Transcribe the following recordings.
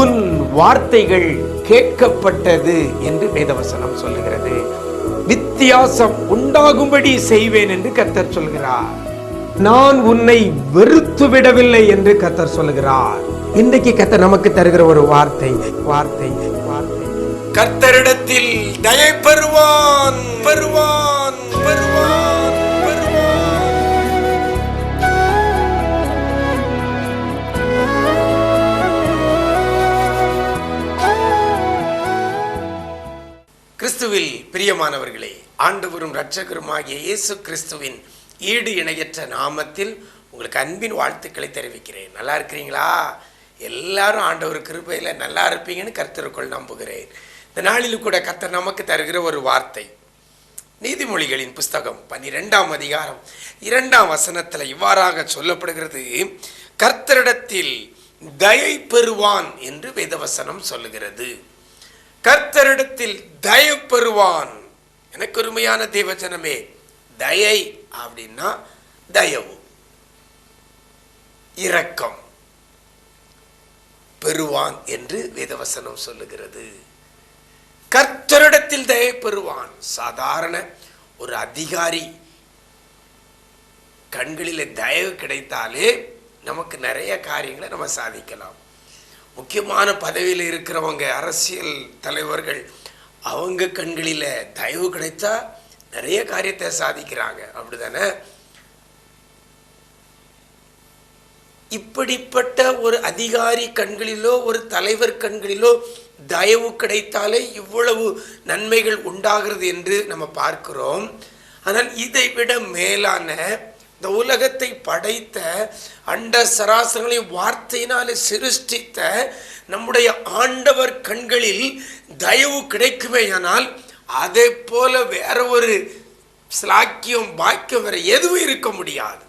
உன் வார்த்தைகள் கேட்கப்பட்டது என்று வேதவசனம் சொல்லுகிறது. வித்தியாசம் உண்டாகும்படி செய்வேன் என்று கர்த்தர் சொல்கிறார். நான் உன்னை வெறுத்து விடவில்லை என்று கர்த்தர் சொல்கிறார். இன்றைக்கு கர்த்தர் நமக்கு தருகிற ஒரு வார்த்தை வார்த்தை வார்த்தை. கர்த்தரிடத்தில் தயை பெறுவான் பெறுவான். கிறிஸ்துவில் பிரியமானவர்களே ஆண்டவரும் இரட்சகருமாகிய இயேசு கிறிஸ்துவின் ஈடு இணையற்ற நாமத்தில் உங்களுக்கு அன்பின் வாழ்த்துக்களை தெரிவிக்கிறேன். நல்லா இருக்கிறீங்களா? எல்லாரும் ஆண்டவர் கிருபையில் நல்லா இருப்பீங்கன்னு கர்த்தருக்குள் நம்புகிறேன். இந்த நாளில் கூட கர்த்தர் நமக்கு தருகிற ஒரு வார்த்தை. நீதிமொழிகளின் புஸ்தகம் பன்னிரெண்டாம் அதிகாரம் இரண்டாம் வசனத்தில் இவ்வாறாக சொல்லப்படுகிறது. கர்த்தரிடத்தில் தயை பெறுவான் என்று வேதவசனம் சொல்லுகிறது. கர்த்தரிடத்தில் தயவு பெறுவான். எனக்கு உரிமையான தேவஜனமே தயை அப்படின்னா தயவு. இரக்கம் பெறுவான் என்று வேதவசனம் சொல்லுகிறது. கர்த்தரிடத்தில் தயை பெறுவான். சாதாரண ஒரு அதிகாரி கண்களில் தயவு கிடைத்தாலே நமக்கு நிறைய காரியங்களை நம்ம சாதிக்கலாம். முக்கியமான பதவியில் இருக்கிறவங்க அரசியல் தலைவர்கள் அவங்க கண்களில் தயவு கிடைத்தா நிறைய காரியத்தை சாதிக்கிறாங்க. அப்படிதானே? இப்படிப்பட்ட ஒரு அதிகாரி கண்களிலோ ஒரு தலைவர் கண்களிலோ தயவு கிடைத்தாலே இவ்வளவு நன்மைகள் உண்டாகிறது என்று நம்ம பார்க்கிறோம். ஆனால் இதை விட மேலான இந்த உலகத்தை படைத்த அண்ட சராசரங்களை வார்த்தையினாலே சிருஷ்டித்த நம்முடைய ஆண்டவர் கண்களில் தயவு கிடைக்குமேயானால் அதே போல வேற ஒரு ஸ்லாக்கியம் பாக்கியம் வேற எதுவும் இருக்க முடியாது.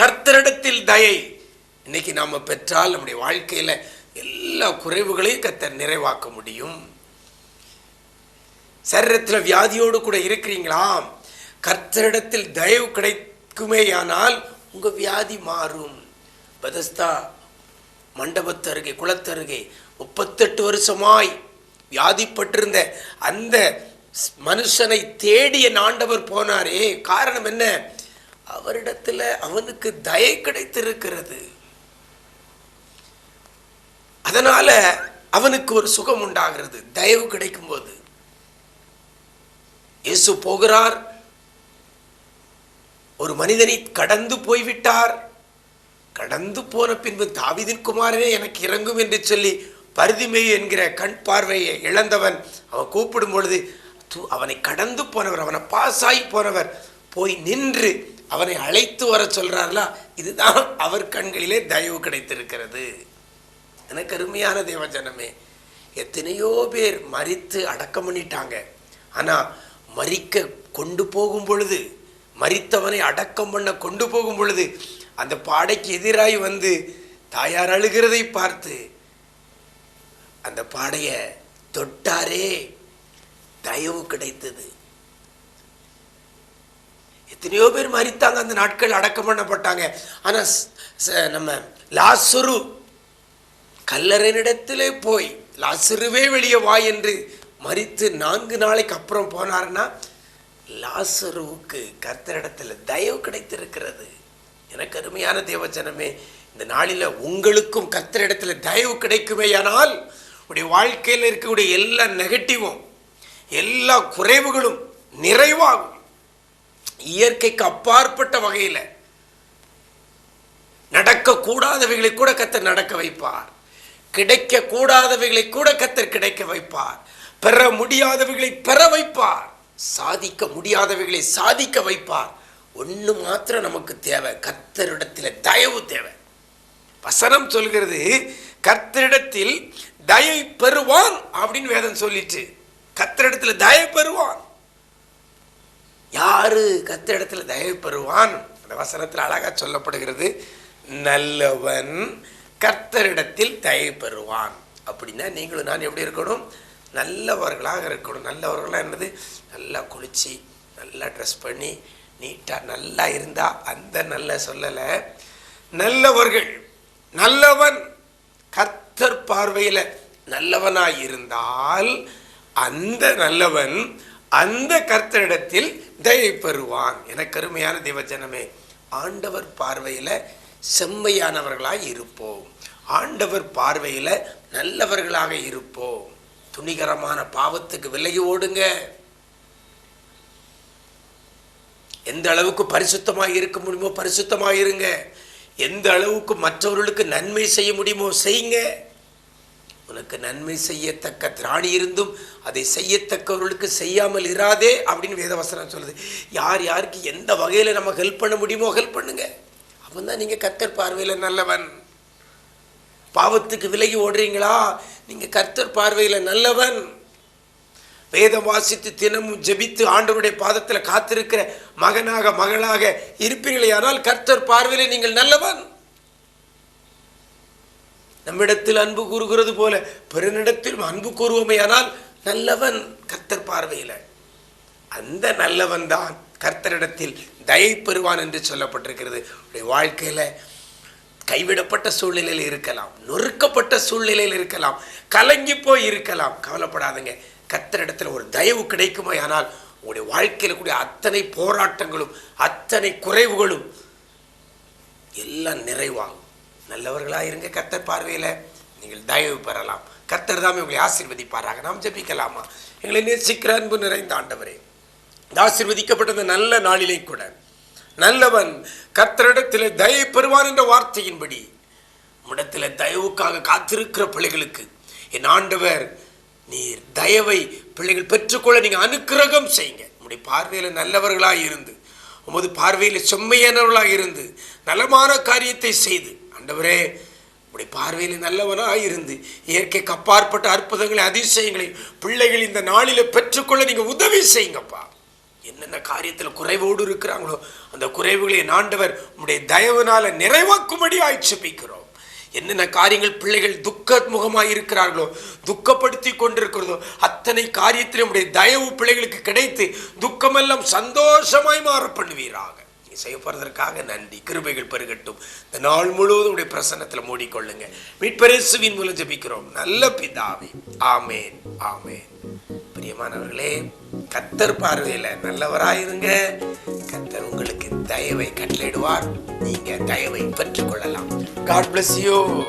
கர்த்தரிடத்தில் தயை. இன்னைக்கு நாம பெற்றால் நம்முடைய வாழ்க்கையில எல்லா குறைவுகளையும் கர்த்தர் நிறைவாக்க முடியும். சரீரத்தில் வியாதியோடு கூட இருக்கிறீங்களா கர்த்தரிடத்தில் தயவு கிடைக்குமேயானால் உங்க வியாதி மாறும். பதஸ்தா மண்டபத்து அருகே குளத்தருகே முப்பத்தெட்டு வருஷமாய் வியாதிப்பட்டிருந்த அந்த மனுஷனை தேடிய நாண்டவர் போனாரே. காரணம் என்ன? அவரிடத்துல அவனுக்கு தயை கிடைத்திருக்கிறது. அதனால அவனுக்கு ஒரு சுகம் உண்டாகிறது. தயவு கிடைக்கும் போது இயேசு போகிறார். ஒரு மனிதனை கடந்து போய்விட்டார். கடந்து போன பின்பு தாவிதின் குமாரனே எனக்கு இறங்கும் என்று சொல்லி பருதிமேய் என்கிற கண் பார்வையை இழந்தவன் அவன் கூப்பிடும் பொழுது அவனை கடந்து போனவர் அவனை பாசாய் போனவர் போய் நின்று அவனை அழைத்து வர சொல்றார்களா? இதுதான் அவர் கண்களிலே தயவு கிடைத்திருக்கிறது. எனக்கு அருமையான தேவஜனமே எத்தனையோ பேர் மரித்து அடக்கம் பண்ணிட்டாங்க. ஆனால் மறிக்க கொண்டு போகும் பொழுது மரித்தவனை அடக்கம் பண்ண கொண்டு போகும் பொழுது அந்த பாடைக்கு எதிராய் வந்து தாயார் அழுகிறதை பார்த்து அந்த பாடைய தொட்டாரே தயவு கிடைத்தது. எத்தனையோ பேர் மறித்தாங்க அந்த நாட்கள் அடக்கம் பண்ணப்பட்டாங்க. ஆனால் நம்ம லாசுரு கல்லறையினிடத்திலே போய் லாசுருவே வெளியே வா என்று மரித்து நான்கு நாளைக்கு அப்புறம் போனாருன்னா லாசருவுக்கு கர்த்தரிடத்தில் தயவு கிடைத்திருக்கிறது. எனக்கு அருமையான தேவஜனமே இந்த நாளில் உங்களுக்கும் கர்த்தரிடத்தில் தயவு கிடைக்குமே ஆனால் உடைய வாழ்க்கையில் இருக்கக்கூடிய எல்லா நெகட்டிவும் எல்லா குறைவுகளும் நிறைவாகும். இயற்கைக்கு அப்பாற்பட்ட வகையில் நடக்கக்கூடாதவைகளை கூட கத்தர் நடக்க வைப்பார். கிடைக்கக்கூடாதவைகளை கூட கத்தர் கிடைக்க வைப்பார். பெற முடியாதவைகளை பெற வைப்பார். சாதிக்க முடியாதவைகளை சாதிக்க வைப்பார். ஒன்று மாத்திரம் நமக்கு தேவை. கத்தரிடத்தில் தயவு தேவை. வசனம் சொல்கிறது கர்த்தரிடத்தில் தயை பெறுவான் அப்படின்னு வேதம் சொல்லிட்டு கர்த்தரிடத்தில் தயை பெறுவான். யாரு கர்த்தரிடத்துல தயவு பெறுவான்? அந்த வசனத்தில் அழகா சொல்லப்படுகிறது நல்லவன் கர்த்தரிடத்தில் தயவு பெறுவான். அப்படின்னா நீங்களும் நான் எப்படி இருக்கணும்? நல்லவர்களாக இருக்கணும். நல்லவர்களாக என்னது? நல்லா குளித்து நல்லா ட்ரெஸ் பண்ணி நீட்டாக நல்லா இருந்தால் அந்த நல்ல சொல்லலை. நல்லவர்கள் நல்லவன் கர்த்தர் பார்வையில் நல்லவனாய் இருந்தால் அந்த நல்லவன் அந்த கர்த்தரிடத்தில் தயவு பெறுவான். எனக்கு அருமையான தேவஜனமே ஆண்டவர் பார்வையில் செம்மையானவர்களாக இருப்போம். ஆண்டவர் பார்வையில் நல்லவர்களாக இருப்போம். துணிகரமான பாவத்துக்கு விலகி ஓடுங்க. எந்த அளவுக்கு பரிசுத்தமாக இருக்க முடியுமோ பரிசுத்தமாக இருங்க. எந்த அளவுக்கு மற்றவர்களுக்கு நன்மை செய்ய முடியுமோ செய்யுங்க. உனக்கு நன்மை செய்யத்தக்க திராணி இருந்தும் அதை செய்யத்தக்கவர்களுக்கு செய்யாமல் இராதே அப்படின்னு வேதவசனம் சொல்லுது. யார் யாருக்கு எந்த வகையில் நம்ம ஹெல்ப் பண்ண முடியுமோ ஹெல்ப் பண்ணுங்க. அப்போ தான் நீங்கள் கத்தர் பார்வையில் நல்லவன். பாவத்துக்கு விலகி ஓடுறீங்களா? நீங்கள் கர்த்தர் பார்வையில் நல்லவன். வேதம் வாசித்து தினமும் ஜெபித்து ஆண்டவருடைய பாதத்தில் காத்திருக்கிற மகனாக மகளாக இருப்பீர்களே ஆனால் கர்த்தர் பார்வையில் நீங்கள் நல்லவன். நம்மிடத்தில் அன்பு கூறுகிறது போல பிறனிடத்திலும் அன்பு கூறுவோமேயானால் நல்லவன் கர்த்தர் பார்வையில். அந்த நல்லவன் தான் கர்த்தரிடத்தில் தயை பெறுவான் என்று சொல்லப்பட்டிருக்கிறது. வாழ்க்கையில் கைவிடப்பட்ட சூழ்நிலையில் இருக்கலாம் நொறுக்கப்பட்ட சூழ்நிலையில் இருக்கலாம் கலங்கி போய் இருக்கலாம். கவலைப்படாதுங்க. கத்தரிடத்தில் ஒரு தயவு கிடைக்குமா ஆனால் உங்களுடைய வாழ்க்கையில் கூடிய அத்தனை போராட்டங்களும் அத்தனை குறைவுகளும் எல்லாம் நிறைவாகும். நல்லவர்களாக இருங்க கத்தர் பார்வையில். நீங்கள் தயவு பெறலாம். கத்தர் தான் உங்களை ஆசீர்வதிப்பாராக. நாம் ஜெபிக்கலாமா? எங்களை நேசிக்கிற அன்பு நிறைந்த ஆண்டவரே. இந்த ஆசீர்வதிக்கப்பட்ட நல்ல நாளிலே கூட நல்லவன் கத்தரிடத்தில் தயை பெறுவான் என்ற வார்த்தையின்படி. உம்மிடத்தில் தயவுக்காக காத்திருக்கிற பிள்ளைகளுக்கு என் ஆண்டவர் நீர் தயவை பிள்ளைகள் பெற்றுக்கொள்ள நீங்கள் அனுக்கிரகம் செய்யுங்க. உங்களுடைய பார்வையில் நல்லவர்களாக இருந்து உமது பார்வையில் செம்மையானவர்களாக இருந்து நலமான காரியத்தை செய்து ஆண்டவரே உடைய பார்வையில் நல்லவனாக இருந்து இயற்கைக்கு அப்பாற்பட்ட அற்புதங்களை அதிசயங்களை பிள்ளைகள் இந்த நாளில் பெற்றுக்கொள்ள நீங்கள் உதவி செய்யுங்கப்பா. என்னென்ன காரியத்தில் குறைவோடு இருக்கிறாங்களோ அந்த குறைவுகளை நாண்டவர் உடைய தயவுனால நிறைவாக்கும்படி ஆய்ச்சிப்பிக்கிறோம் என்னென்ன காரியங்கள் பிள்ளைகள் துக்க முகமாய் இருக்கிறார்களோ துக்கப்படுத்தி கொண்டிருக்கிறதோ அத்தனை காரியத்தில் நம்முடைய தயவு பிள்ளைகளுக்கு கிடைத்து துக்கமெல்லாம் சந்தோஷமாய் மாற பண்ணுவீராக. நீ செய்ய நன்றி. கிருபைகள் பெருகட்டும். இந்த நாள் முழுவதும் உடைய பிரசன்னத்தில் மூடிக்கொள்ளுங்க. மீட்பரேசுவின் மூலம் ஜபிக்கிறோம். நல்ல பிதாவே. ஆமேன். ஆமேன். பிரியமானவர்களே கத்தர் பார்வையில் நல்லவராயிருங்க. கத்தர் உங்களுக்கு தயவை கட்டளையிடுவார். நீங்க தயவை பெற்றுக்கொள்ளலாம். God bless you